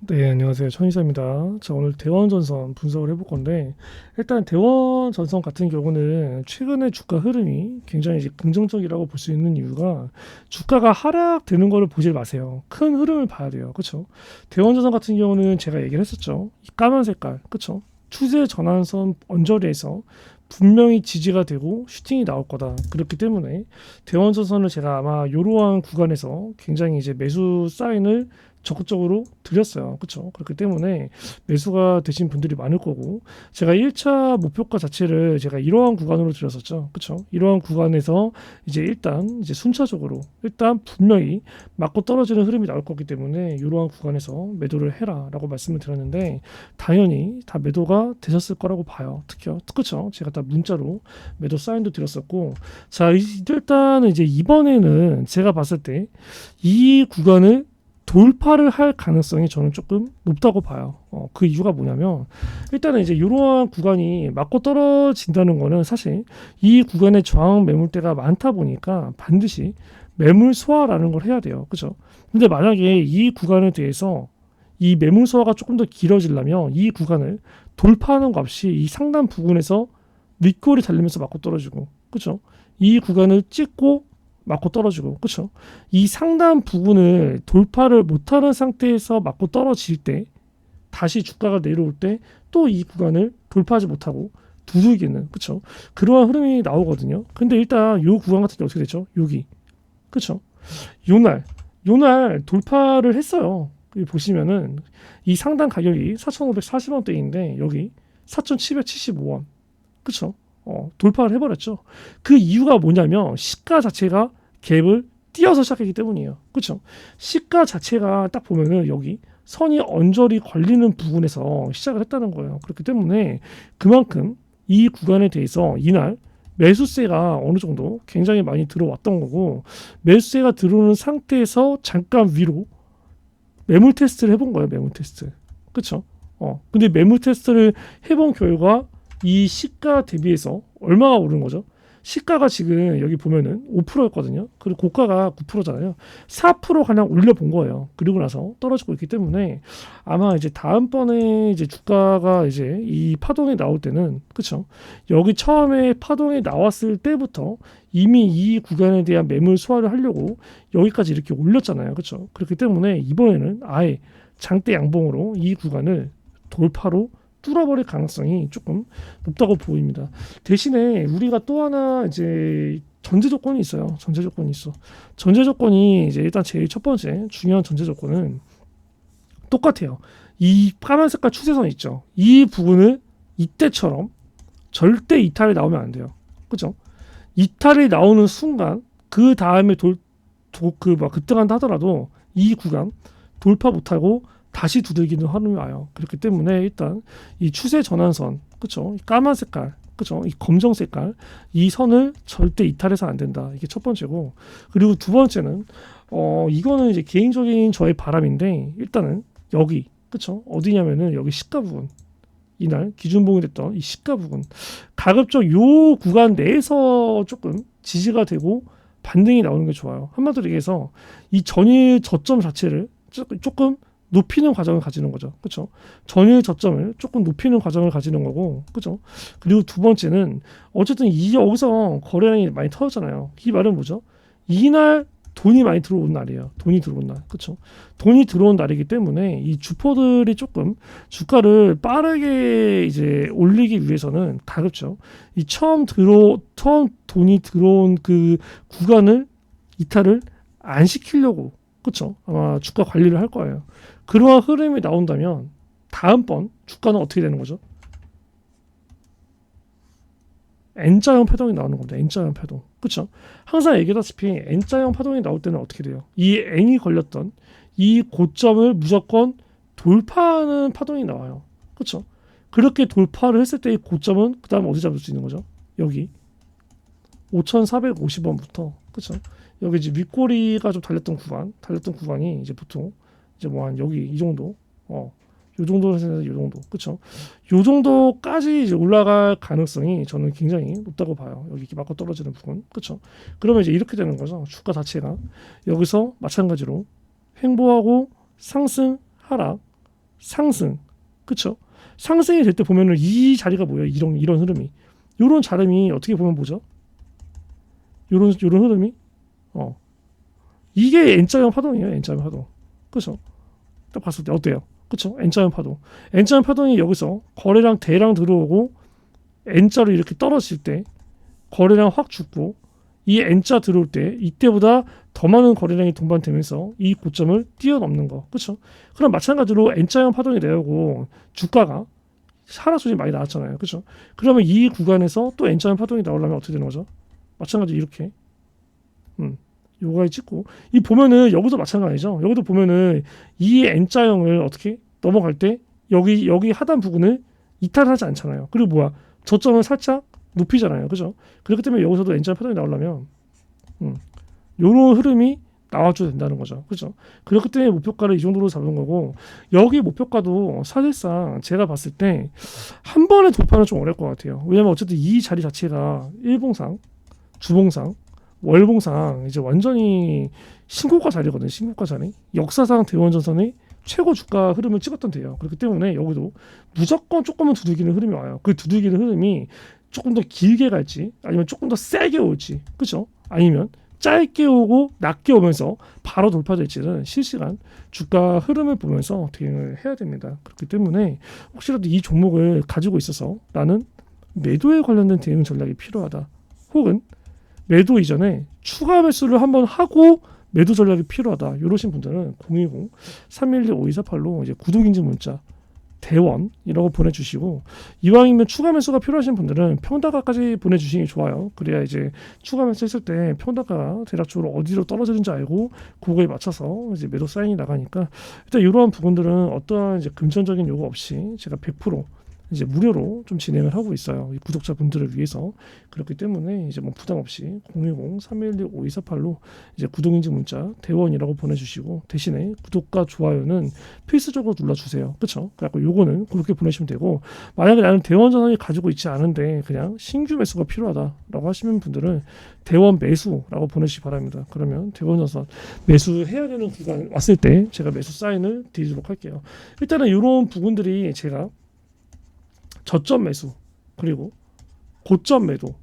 네, 안녕하세요. 천이사입니다. 자, 오늘 대원 전선 분석을 해볼 건데, 일단 대원 전선 같은 경우는 최근에 주가 흐름이 굉장히 이제 긍정적이라고 볼 수 있는 이유가 주가가 하락되는 거를 보지 마세요. 큰 흐름을 봐야 돼요. 그쵸? 대원 전선 같은 경우는 제가 얘기를 했었죠. 이 까만 색깔, 그쵸? 추세 전환선 언저리에서 분명히 지지가 되고 슈팅이 나올 거다. 그렇기 때문에 대원전선을 제가 아마 이러한 구간에서 굉장히 이제 매수 사인을 적극적으로 드렸어요. 그렇죠? 그렇기 때문에 매수가 되신 분들이 많을 거고 제가 1차 목표가 자체를 제가 이러한 구간으로 드렸었죠. 그렇죠? 이러한 구간에서 이제 일단 이제 순차적으로 일단 분명히 맞고 떨어지는 흐름이 나올 거기 때문에 이러한 구간에서 매도를 해라라고 말씀을 드렸는데 당연히 다 매도가 되셨을 거라고 봐요. 특히요. 그렇죠? 제가 다 문자로 매도 사인도 드렸었고 자 일단 이제 이번에는 제가 봤을 때 이 구간을 돌파를 할 가능성이 저는 조금 높다고 봐요. 어, 그 이유가 뭐냐면 일단은 이제 이러한 구간이 맞고 떨어진다는 거는 사실 이 구간에 저항 매물대가 많다 보니까 반드시 매물 소화라는 걸 해야 돼요. 그죠? 근데 만약에 이 구간에 대해서 이 매물 소화가 조금 더 길어지려면 이 구간을 돌파하는 것 없이 이 상단 부분에서 윗골이 달리면서 맞고 떨어지고 그죠? 이 구간을 찍고 맞고 떨어지고 그렇죠. 이 상단 부분을 돌파를 못하는 상태에서 맞고 떨어질 때 다시 주가가 내려올 때 또 이 구간을 돌파하지 못하고 두들기는 그렇죠. 그러한 흐름이 나오거든요. 근데 일단 요 구간 같은 게 어떻게 되죠? 여기 그렇죠. 요날 요날 돌파를 했어요. 보시면은 이 상단 가격이 4,540원대인데 여기 4,775원 그렇죠. 어, 돌파를 해버렸죠. 그 이유가 뭐냐면 시가 자체가 갭을 띄어서 시작했기 때문이에요. 그렇죠? 시가 자체가 딱 보면은 여기 선이 언저리 걸리는 부분에서 시작을 했다는 거예요. 그렇기 때문에 그만큼 이 구간에 대해서 이날 매수세가 어느 정도 굉장히 많이 들어왔던 거고 매수세가 들어오는 상태에서 잠깐 위로 매물 테스트를 해본 거예요. 매물 테스트. 그렇죠? 어. 근데 매물 테스트를 해본 결과 이 시가 대비해서 얼마가 오른 거죠? 시가가 지금 여기 보면은 5%였거든요. 그리고 고가가 9%잖아요. 4% 그냥 올려본 거예요. 그리고 나서 떨어지고 있기 때문에 아마 이제 다음번에 이제 주가가 이제 이 파동이 나올 때는 그쵸 여기 처음에 파동이 나왔을 때부터 이미 이 구간에 대한 매물 소화를 하려고 여기까지 이렇게 올렸잖아요. 그쵸 그렇기 때문에 이번에는 아예 장대 양봉으로 이 구간을 돌파로 뚫어버릴 가능성이 조금 높다고 보입니다. 대신에 우리가 또 하나 이제 전제 조건이 있어요. 전제 조건이 있어. 전제 조건이 이제 일단 제일 첫 번째 중요한 전제 조건은 똑같아요. 이 까만 색깔 추세선 있죠. 이 부분을 이때처럼 절대 이탈이 나오면 안 돼요. 그죠? 이탈이 나오는 순간 그 다음에 돌, 그 막 급등한다 하더라도 이 구간 돌파 못하고 다시 두들기는 흐름이 와요. 그렇기 때문에 일단 이 추세 전환선, 그쵸? 까만 색깔, 그죠? 이 검정 색깔, 이 선을 절대 이탈해서 안 된다. 이게 첫 번째고, 그리고 두 번째는 어 이거는 이제 개인적인 저의 바람인데 일단은 여기, 그쵸? 어디냐면은 여기 시가 부분. 이날 기준봉이 됐던 이 시가 부분 가급적 요 구간 내에서 조금 지지가 되고 반등이 나오는 게 좋아요. 한마디로 얘기해서 이 전일 저점 자체를 조금 높이는 과정을 가지는 거죠. 그렇죠? 전일 저점을 조금 높이는 과정을 가지는 거고, 그렇죠? 그리고 두 번째는 어쨌든 이 여기서 거래량이 많이 터졌잖아요. 이 말은 뭐죠? 이날 돈이 많이 들어온 날이에요. 돈이 들어온 날, 그렇죠? 돈이 들어온 날이기 때문에 이 주포들이 조금 주가를 빠르게 이제 올리기 위해서는 가급적 이 처음 들어 처음 돈이 들어온 그 구간을 이탈을 안 시키려고 그렇죠? 아마 주가 관리를 할 거예요. 그러한 흐름이 나온다면 다음번 주가는 어떻게 되는 거죠? N자형 파동이 나오는 겁니다. N자형 파동. 그렇죠? 항상 얘기하다시피 N자형 파동이 나올 때는 어떻게 돼요? 이 N이 걸렸던 이 고점을 무조건 돌파하는 파동이 나와요. 그렇죠? 그렇게 돌파를 했을 때의 고점은 그 다음 어디 잡을 수 있는 거죠? 여기 5,450원부터 그렇죠? 여기 이제 윗꼬리가 좀 달렸던 구간, 달렸던 구간이 이제 보통 이제 뭐 한 여기 이 정도, 어, 요 정도에서 요 정도, 그쵸? 요 정도까지 이제 올라갈 가능성이 저는 굉장히 높다고 봐요. 여기 이렇게 맞고 떨어지는 부분, 그쵸? 그러면 이제 이렇게 되는 거죠. 주가 자체가 여기서 마찬가지로 횡보하고 상승, 하락, 상승. 그쵸? 상승이 될 때 보면은 이 자리가 뭐예요? 이런 이런 흐름이. 요런 자름이 어떻게 보면 뭐죠? 요런 요런 흐름이 어. 이게 N자형 파동이에요. N자형 파동. 그쵸? 딱 봤을 때 어때요? 그쵸? N자형 파동. N자형 파동이 여기서 거래량 대량 들어오고 N자로 이렇게 떨어질 때 거래량 확 죽고 이 N자 들어올 때 이때보다 더 많은 거래량이 동반되면서 이 고점을 뛰어넘는 거. 그렇죠? 그럼 마찬가지로 N자형 파동이 나오고 주가가 하락수준이 많이 나왔잖아요. 그렇죠? 그러면 이 구간에서 또 N자형 파동이 나오려면 어떻게 되는 거죠? 마찬가지로 이렇게 음. 요가에 찍고 이 보면은 여기도 마찬가지죠. 여기도 보면은 이 N자형을 어떻게 넘어갈 때 여기 여기 하단 부분을 이탈하지 않잖아요. 그리고 뭐야? 저점을 살짝 높이잖아요. 그죠? 그렇기 때문에 여기서도 N자형 파동이 나오려면 음. 요런 흐름이 나와줘야 된다는 거죠. 그죠? 그렇기 때문에 목표가를 이 정도로 잡은 거고 여기 목표가도 사실상 제가 봤을 때 한 번에 돌파는 좀 어려울 것 같아요. 왜냐면 어쨌든 이 자리 자체가 일봉상, 주봉상, 월봉상 이제 완전히 신고가 자리거든요. 신고가 자리. 역사상 대원 전선의 최고 주가 흐름을 찍었던 데요. 그렇기 때문에 여기도 무조건 조금은 두들기는 흐름이 와요. 그 두들기는 흐름이 조금 더 길게 갈지 아니면 조금 더 세게 올지 그죠? 아니면 짧게 오고 낮게 오면서 바로 돌파될지는 실시간 주가 흐름을 보면서 대응을 해야 됩니다. 그렇기 때문에 혹시라도 이 종목을 가지고 있어서 나는 매도에 관련된 대응 전략이 필요하다. 혹은 매도 이전에 추가 매수를 한번 하고 매도 전략이 필요하다. 이러신 분들은 010 312 5248로 이제 구독 인증 문자 대원 이라고 보내주시고 이왕이면 추가 매수가 필요하신 분들은 평다가까지 보내주시는 게 좋아요. 그래야 이제 추가 매수 했을 때 평다가 대략적으로 어디로 떨어지는지 알고 그거에 맞춰서 이제 매도 사인이 나가니까 일단 이러한 부분들은 어떠한 이제 금전적인 요구 없이 제가 100% 이제 무료로 좀 진행을 하고 있어요. 이 구독자 분들을 위해서 그렇기 때문에 이제 뭐 부담 없이 010-312-5248로 이제 구독 인증 문자 대원이라고 보내주시고 대신에 구독과 좋아요는 필수적으로 눌러주세요. 그렇죠? 그래갖고 요거는 그렇게 보내시면 되고 만약에 나는 대원 전환이 가지고 있지 않은데 그냥 신규 매수가 필요하다라고 하시는 분들은 대원 매수라고 보내시기 바랍니다. 그러면 대원 전선 매수해야 되는 기간 왔을 때 제가 매수 사인을 드리도록 할게요. 일단은 이런 부분들이 제가 저점 매수 그리고 고점 매도.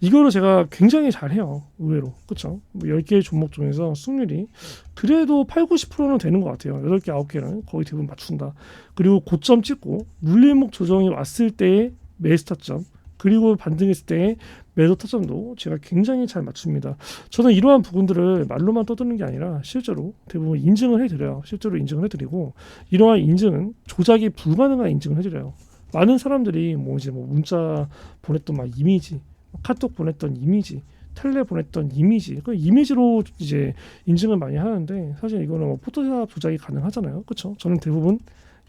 이거를 제가 굉장히 잘해요 의외로. 그쵸? 뭐 10개의 종목 중에서 승률이 그래도 8, 90%는 되는 것 같아요. 8개 9개는 거의 대부분 맞춘다. 그리고 고점 찍고 물림목 조정이 왔을 때의 매수 타점 그리고 반등했을 때의 매도 타점도 제가 굉장히 잘 맞춥니다. 저는 이러한 부분들을 말로만 떠드는 게 아니라 실제로 대부분 인증을 해드려요. 실제로 인증을 해드리고 이러한 인증은 조작이 불가능한 인증을 해드려요 많은 사람들이 뭐 이제 뭐 문자 보냈던 막 이미지, 카톡 보냈던 이미지, 텔레 보냈던 이미지, 그 이미지로 이제 인증을 많이 하는데 사실 이거는 뭐 포토샵 조작이 가능하잖아요, 그렇죠? 저는 대부분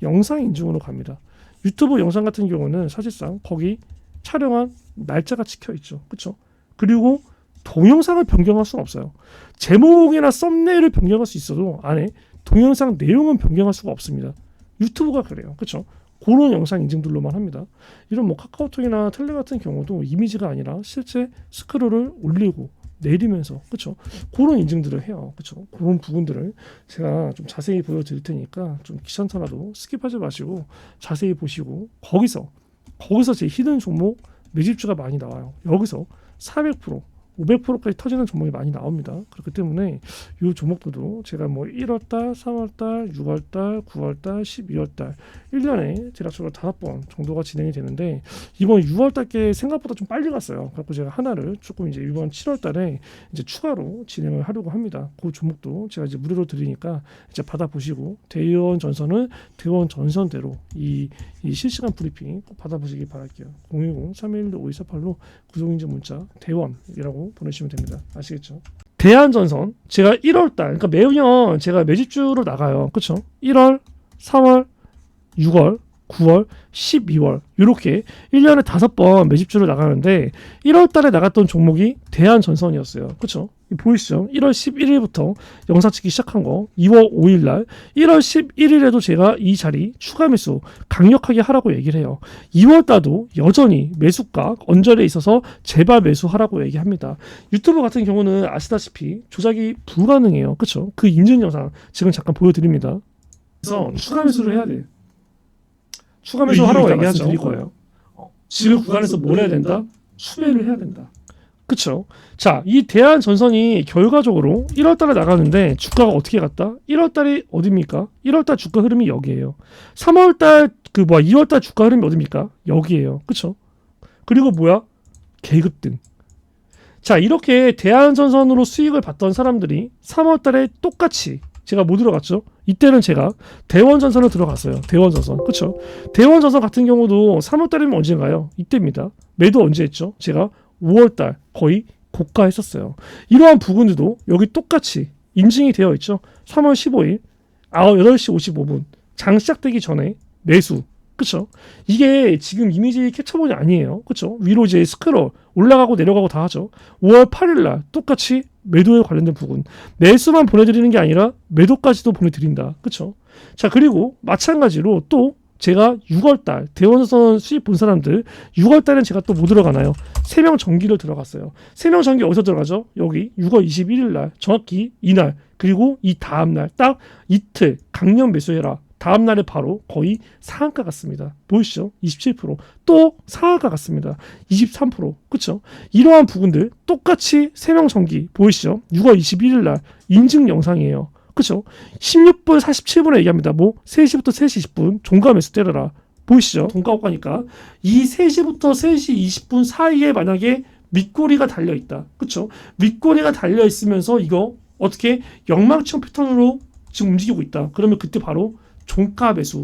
영상 인증으로 갑니다. 유튜브 영상 같은 경우는 사실상 거기 촬영한 날짜가 찍혀 있죠, 그렇죠? 그리고 동영상을 변경할 수는 없어요. 제목이나 썸네일을 변경할 수 있어도 안에 동영상 내용은 변경할 수가 없습니다. 유튜브가 그래요, 그렇죠? 그런 영상 인증들로만 합니다. 이런 뭐 카카오톡이나 텔레 같은 경우도 이미지가 아니라 실제 스크롤을 올리고 내리면서 그렇죠 그런 인증들을 해요. 그렇죠 그런 부분들을 제가 좀 자세히 보여드릴 테니까 좀 귀찮더라도 스킵하지 마시고 자세히 보시고 거기서 거기서 제 히든 종목 매집주가 많이 나와요. 여기서 400% 500%까지 터지는 종목이 많이 나옵니다. 그렇기 때문에 이 종목들도 제가 뭐 1월달, 3월달, 6월달, 9월달, 12월달 1년에 대략적으로 다섯 번 정도가 진행이 되는데 이번 6월달께 생각보다 좀 빨리 갔어요. 그래서 제가 하나를 조금 이제 이번 7월달에 이제 추가로 진행을 하려고 합니다. 그 종목도 제가 이제 무료로 드리니까 이제 받아보시고 대의원 전선은 대의원 전선대로 이, 이 실시간 브리핑 꼭 받아보시기 바랄게요. 010-311-5248로 구독인증 문자 대원이라고 보내시면 됩니다. 아시겠죠? 대한전선 제가 1월 달 그러니까 매년 제가 매집주로 나가요. 그렇죠? 1월, 3월, 6월, 9월, 12월 이렇게 1년에 다섯 번 매집주로 나가는데 1월 달에 나갔던 종목이 대한전선이었어요. 그렇죠? 보이시죠? 1월 11일부터 영상 찍기 시작한 거 2월 5일 날 1월 11일에도 제가 이 자리 추가 매수 강력하게 하라고 얘기를 해요. 2월 달도 여전히 매수가 언저리에 있어서 제발 매수하라고 얘기합니다. 유튜브 같은 경우는 아시다시피 조작이 불가능해요. 그렇죠? 그 인증 영상 지금 잠깐 보여드립니다. 그래서 추가 매수를 해야 돼. 추가 매수 하라고 얘기하죠. 드릴 거예요. 어, 지금 구간에서 뭘 해야 된다? 수매를 해야 된다. 그쵸? 자, 이 대한 전선이 결과적으로 1월달에 나가는데 주가가 어떻게 갔다? 1월달이 어딥니까? 1월달 주가 흐름이 여기에요. 3월달 그 뭐야 2월달 주가 흐름이 어딥니까? 여기에요. 그쵸? 그리고 뭐야? 계급등. 자, 이렇게 대한 전선으로 수익을 봤던 사람들이 3월달에 똑같이 제가 못 들어갔죠. 이때는 제가 대원전선을 들어갔어요. 대원전선. 그쵸? 대원전선 같은 경우도 3월달이면 언젠가요? 이때입니다. 매도 언제 했죠? 제가 5월달 거의 고가했었어요. 이러한 부분들도 여기 똑같이 인증이 되어 있죠. 3월 15일 8시 55분 장 시작되기 전에 매수. 그쵸? 이게 지금 이미지 캡처본이 아니에요. 그쵸? 위로 이제 스크롤 올라가고 내려가고 다 하죠. 5월 8일 날 똑같이 매도에 관련된 부분. 매수만 보내드리는 게 아니라 매도까지도 보내드린다. 그쵸? 자, 그리고 마찬가지로 또 제가 6월달 대원선 수입 본 사람들 6월달엔 제가 또 뭐 들어가나요? 세명 전기를 들어갔어요. 세명 전기 어디서 들어가죠? 여기 6월 21일 날 정확히 이날 그리고 이 다음 날 딱 이틀 강력 매수해라. 다음 날에 바로 거의 상한가 같습니다. 보이시죠? 27%또 상한가 같습니다. 23% 그쵸? 이러한 부분들 똑같이 세명 전기 보이시죠? 6월 21일 날 인증 영상이에요. 그쵸? 16분 47분에 얘기합니다. 뭐 3시부터 3시 20분 종가 매수 때려라. 보이시죠? 종가 호가니까 이 3시부터 3시 20분 사이에 만약에 밑꼬리가 달려 있다. 그쵸? 밑꼬리가 달려 있으면서 이거 어떻게 영망청 패턴으로 지금 움직이고 있다. 그러면 그때 바로 종가 매수.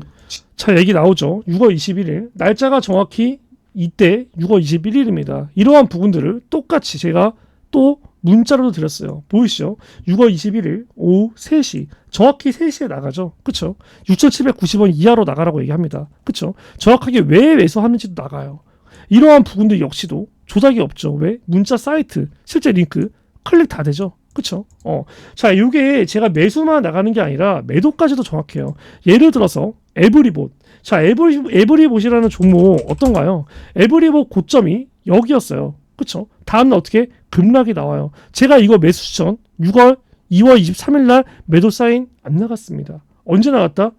자, 얘기 나오죠. 6월 21일. 날짜가 정확히 이때 6월 21일입니다. 이러한 부분들을 똑같이 제가 또 문자로도 드렸어요. 보이시죠? 6월 21일 오후 3시. 정확히 3시에 나가죠. 그쵸? 6,790원 이하로 나가라고 얘기합니다. 그쵸? 정확하게 왜 매수하는지도 나가요. 이러한 부분들 역시도 조작이 없죠. 왜? 문자 사이트, 실제 링크 클릭 다 되죠. 그쵸? 어. 자, 이게 제가 매수만 나가는 게 아니라 매도까지도 정확해요. 예를 들어서 에브리봇. 자, 에브리, 에브리봇이라는 종목 어떤가요? 에브리봇 고점이 여기였어요. 그쵸? 다음날 어떻게? 급락이 나와요. 제가 이거 매수 추천 6월, 2월 23일 날 매도 사인 안 나갔습니다. 언제 나갔다?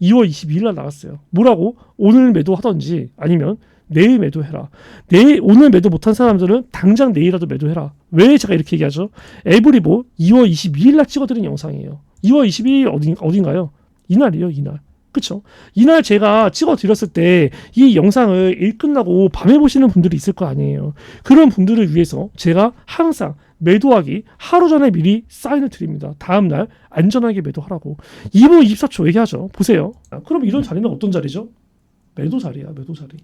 2월 22일 날 나갔어요. 뭐라고? 오늘 매도하던지 아니면 내일 매도해라. 내일 오늘 매도 못한 사람들은 당장 내일이라도 매도해라. 왜 제가 이렇게 얘기하죠? 에브리보 2월 22일 날 찍어드린 영상이에요. 2월 22일 어디, 어딘가요? 이날이요, 이날. 그쵸? 이날 제가 찍어 드렸을 때 이 영상을 일 끝나고 밤에 보시는 분들이 있을 거 아니에요. 그런 분들을 위해서 제가 항상 매도하기 하루 전에 미리 사인을 드립니다. 다음날 안전하게 매도하라고. 2분 24초 얘기하죠. 보세요. 아, 그럼 이런 자리는 어떤 자리죠? 매도 자리야, 매도 자리.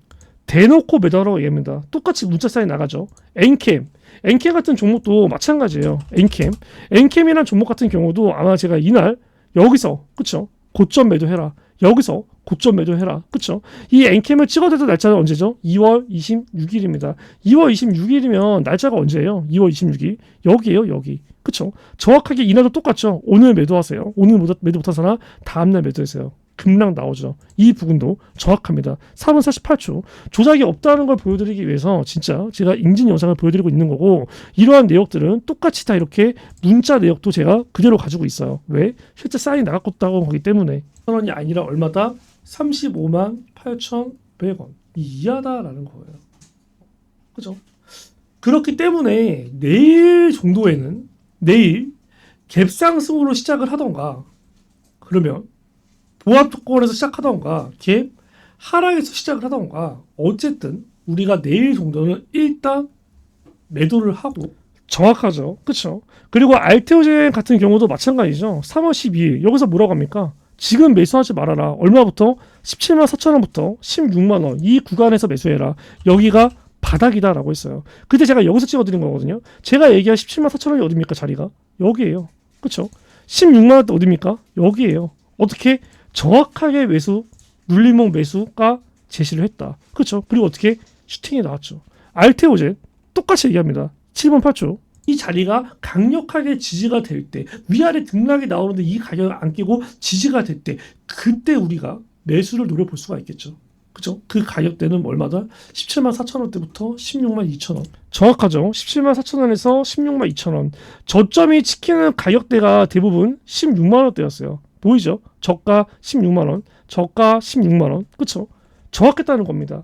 대놓고 매도하라고 얘기합니다. 똑같이 문자 사인 나가죠. 엔캠. 엔캠 같은 종목도 마찬가지예요. 엔캠. 엔캠이란 종목 같은 경우도 아마 제가 이날 여기서 그쵸? 고점 매도해라. 여기서 고점 매도해라. 그쵸? 이 엔캠을 찍어대던 날짜는 언제죠? 2월 26일입니다. 2월 26일이면 날짜가 언제예요? 2월 26일. 여기에요, 여기. 그쵸? 정확하게 이날도 똑같죠? 오늘 매도하세요. 오늘 매도 사람 다음날 매도하세요. 급락 나오죠. 이 부분도 정확합니다. 4분 48초. 조작이 없다는 걸 보여드리기 위해서 진짜 제가 인증 영상을 보여드리고 있는 거고 이러한 내역들은 똑같이 다 이렇게 문자 내역도 제가 그대로 가지고 있어요. 왜? 실제 사인이 나갔다고 하기 때문에. 원이 아니라 얼마다? 35만 8,100원 이하다라는 거예요. 그죠? 그렇기 때문에 내일 정도에는 내일 갭상승으로 시작을 하던가 그러면 보합 조건에서 시작하던가 갭 하락에서 시작을 하던가 어쨌든 우리가 내일 정도는 일단 매도를 하고 정확하죠. 그렇죠? 그리고 알테오젠 같은 경우도 마찬가지죠. 3월 12일 여기서 뭐라고 합니까? 지금 매수하지 말아라. 얼마부터? 17만 4천 원부터 16만 원. 이 구간에서 매수해라. 여기가 바닥이다라고 했어요. 그때 제가 여기서 찍어드린 거거든요. 제가 얘기한 17만 4천 원이 어딥니까 자리가? 여기에요. 그렇죠? 16만 원대 어딥니까? 여기에요. 어떻게 정확하게 매수 눌림목 매수가 제시를 했다. 그렇죠? 그리고 어떻게 슈팅이 나왔죠. 알테오젠 똑같이 얘기합니다. 7번 8초. 이 자리가 강력하게 지지가 될 때 위아래 등락이 나오는데 이 가격을 안 끼고 지지가 될 때 그때 우리가 매수를 노려볼 수가 있겠죠. 그죠? 그 가격대는 얼마다? 17만 4천 원대부터 16만 2천 원. 정확하죠. 17만 4천 원에서 16만 2천 원. 저점이 지키는 가격대가 대부분 16만 원대였어요. 보이죠? 저가 16만 원, 저가 16만 원, 그쵸? 정확했다는 겁니다.